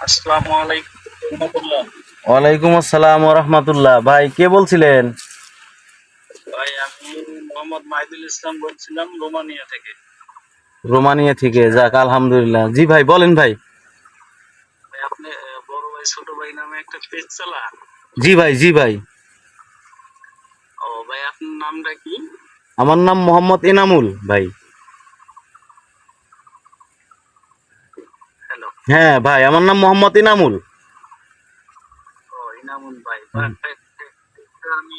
আসসালামু আলাইকুম ওয়ালাইকুম আসসালাম রহমতুল্লাহ। ভাই কে বলছিলেন? ভাই আমি মোহাম্মদ মাহিদুল ইসলাম বলছিলাম রোমানিয়া থেকে। রোমানিয়া থেকে যাক আলহামদুলিল্লাহ। জি ভাই বলেন ভাই। ভাই আপনি বড় ভাই ছোট ভাই নামে একটা পেজ চালা। জি ভাই জি ভাই। ও ভাই আপনার নামটা কি? আমার নাম মোহাম্মদ এনামুল ভাই। হ্যাঁ ভাই আমার নাম মোহাম্মদ ইনামুল। ভাই ভাই, ভাই, আমি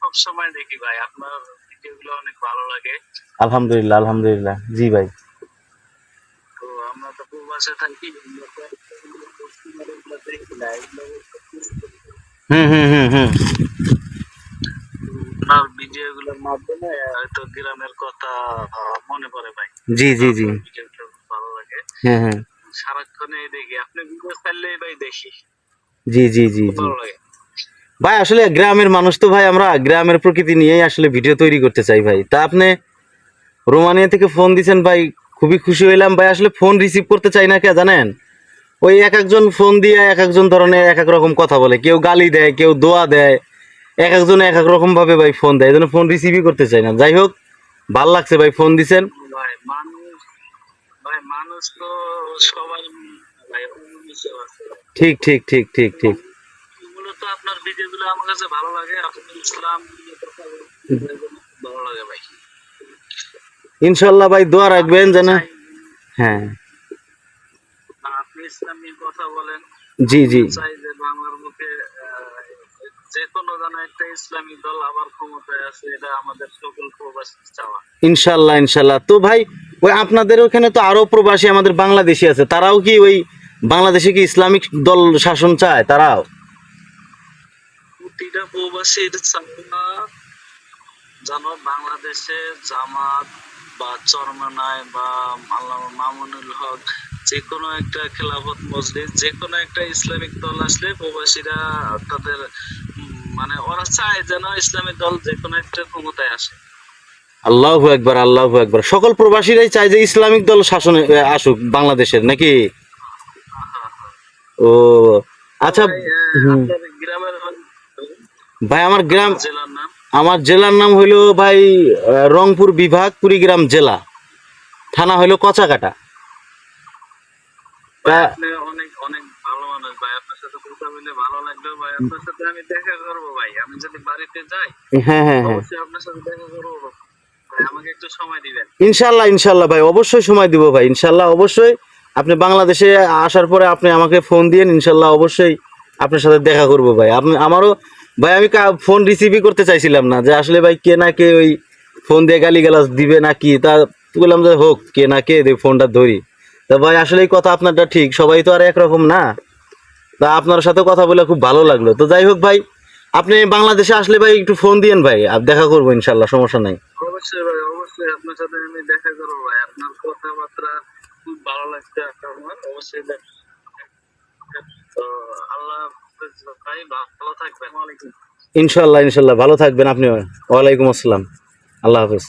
সব সময় দেখি ভাই আপনার ভিডিওগুলো অনেক ভালো লাগে। আলহামদুলিল্লাহ আলহামদুলিল্লাহ জি ভাই। তো আমরা তো প্রবাসে থাকি আমরা তো এগুলো দেখি না, এগুলো হুম হুম হুম হুম। আপনার ভিডিওগুলোর মাধ্যমে হয়তো গ্রামের কথা মনে পড়ে ভাই। জি জি জি ভিডিওগুলো খুব ভালো লাগে হ্যাঁ হ্যাঁ। সারাক্ষণই দেখি। আপনি ভিডিও চাইলেই ভাই দেখি। জি জি জি ভালো লাগে। ভাই আসলে গ্রামের মানুষ তো ভাই আমরা গ্রামের প্রকৃতি নিয়েই আসলে ভিডিও তৈরি করতে চাই ভাই। তা আপনি রোমানিয়া থেকে ফোন দিছেন ভাই খুবই খুশি হইলাম। ভাই আসলে ফোন রিসিভ করতে চাই না কে জানেন? ওই এক একজন ফোন দিয়ে এক একজন ধরনের এক এক রকম কথা বলে। কেউ গালি দেয় কেউ দোয়া দেয়। এক একজন এক এক রকম ভাবে ভাই ফোন দেয়। এই জন্য ফোন রিসিভই করতে চাই না। যাই হোক ভালো লাগছে ভাই ফোন দিছেন। মানুষ তো সবাই ঠিক ঠিক ঠিক ঠিক ঠিক। মূলত আপনার ভিডিওগুলো আমার কাছে ভালো লাগে আপনি ইসলাম কথা বলেন, ভালো লাগে ভাই। ইনশাল্লাহ ভাই দোয়া রাখবেন যেন হ্যাঁ। আপনি ইসলাম কথা বলেন। জি জি। চাই যে বাংলার কোনো যেন একটা ইসলামী দল আবার ক্ষমতায় আছে এটা আমাদের সকল প্রবাসী চাওয়া। ইনশাল্লাহ ইনশাল্লাহ তো ভাই ওই আপনাদের ওখানে তো আরও প্রবাসী আমাদের বাংলাদেশি আছে। তারাও কি ওই বাংলাদেশে কি ইসলামিক দল শাসন চায়? তারাও? প্রতিটা যেন বাংলাদেশে জামাত বা চরমানায় বা মামুনুল হক যে কোনো একটা খেলাফত মজলিস যে কোনো একটা ইসলামিক দল আসলে প্রবাসীরা তাদের মানে ওরা চায় যেন ইসলামিক দল যে কোনো একটা ক্ষমতায় আসে। আল্লাহ একবার আল্লাহ একবার সকল প্রবাসীরাই চায় যে ইসলামিক দল শাসনে আসুক বাংলাদেশের নাকি? ও আচ্ছা ভাই, আমার গ্রাম আমার জেলার নাম হইল ভাই রংপুর বিভাগ কুড়িগ্রাম জেলা। থানা হইল কচাকাটা। ভাই, তা- আপনি অনেক অনেক ভালো মানুষ। ভাই আপনার সাথে কথা বলে ভালো লাগল। ভাই আপনার সাথে আমি দেখা করব ভাই। আমি যদি বাড়িতে যাই হ্যাঁ হ্যাঁ হ্যাঁ। অবশ্যই আপনার সাথে দেখা করব। ইনশাল্লাহ ইনশাল্লাহ ভাই, অবশ্যই সময় দিব ভাই, ইনশাল্লাহ অবশ্যই। আপনি বাংলাদেশে আসার পরে আপনি আমাকে ফোন দিয়েন, ইনশাল্লাহ অবশ্যই আপনার সাথে দেখা করব ভাই। আপনি, আমারও, ভাই, আমি ফোন রিসিভই করতে চাইছিলাম না, যে আসলে ভাই কে না কে ওই ফোন দিয়ে গালি গালাজ দিবে না কি, তা বললাম যে হোক, কে না কে ফোনটা ধরি। তা ভাই, আসলে এই কথা আপনারটা ঠিক, সবাই তো আর একরকম না। তা আপনার সাথে কথা বলে খুব ভালো লাগল। তো যাই হোক ভাই, আপনি বাংলাদেশে আসলে ভাই একটু ফোন দিয়েন ভাই, আর দেখা করব ইনশাল্লাহ, সমস্যা নাই। অবশ্যই ভাই, অবশ্যই আপনার সাথে আমি দেখা করব ভাই। আপনার কথাবার্তা খুব ভালো লাগছে আমার, অবশ্যই তো আল্লাহ ভাই, ভালো থাকবেন। ইনশাল্লাহ ইনশাল্লাহ ভালো থাকবেন আপনি ওয়ালাইকুম আসসালাম। আল্লাহ হাফেজ।